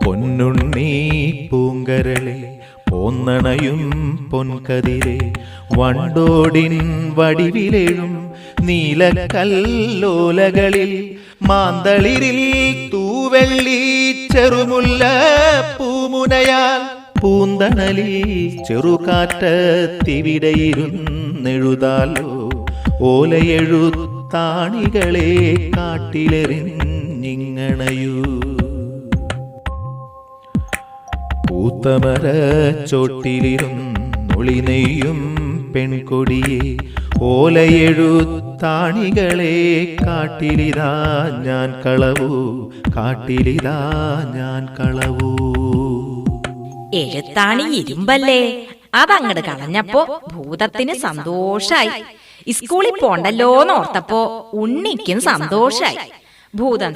പൊന്നുണ്ണി പൂങ്കരളെ പോന്നണയും പൊൻകതിരെ വണ്ടോടിൻ വടിവിലെഴും നീലക്കല്ലോലകളിൽ മാന്തളിരിൽ തൂവെള്ളി ചെറുമുല്ല പൂമുനയാൽ പൂന്തണലിൽ ചെറുകാറ്റത്തിവിടെയിരുന്നെഴുതാലോ ഓലയെഴുത്താണികളെ കാട്ടിലെറിഞ്ഞിങ്ങണയൂ. പൂത്തമര ചോട്ടിലിരുന്നൊളി നെയ്യും പെൺകൊടിയെ ഓലയെഴുത്താണികളെ കാട്ടിലിതാ ഞാൻ കളവൂ കാട്ടിലിതാ ഞാൻ കളവൂ. എഴുത്താണി ഇരുമ്പല്ലേ? അതങ്ങട് കളഞ്ഞപ്പോ ഭൂതത്തിന് സന്തോഷായി. സ്കൂളിൽ പോണ്ടല്ലോന്നോർത്തപ്പോ ഉണ്ണിക്കും സന്തോഷായി. ഭൂതം